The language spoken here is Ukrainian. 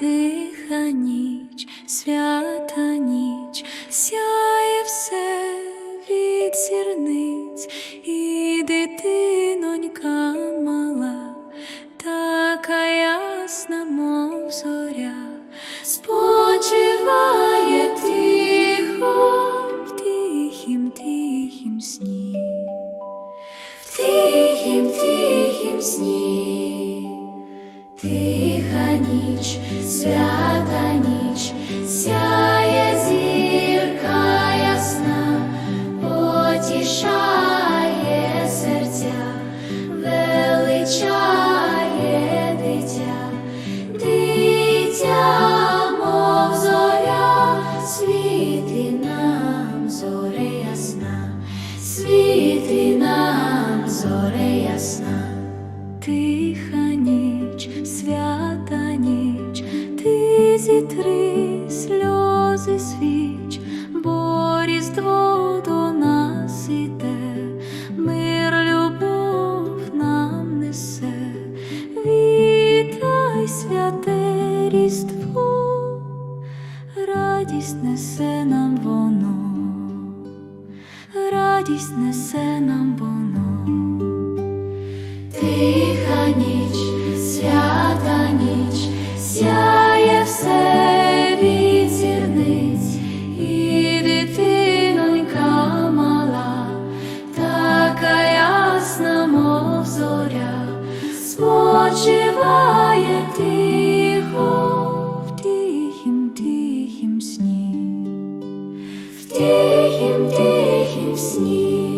Тиха ніч, свята ніч, сяє все від сірниць, і дитинонька мала, така ясна, мов зоря, спочиває тихо в тихім, тихім сні, в тихім, тихім сні. Зітри сльози свіч, бо різдво до нас іде, мир, любов нам несе, вітай святе різдво, радість несе нам воно, радість несе нам воно. Тиха ніч, свята ніч, тихим тихім сні.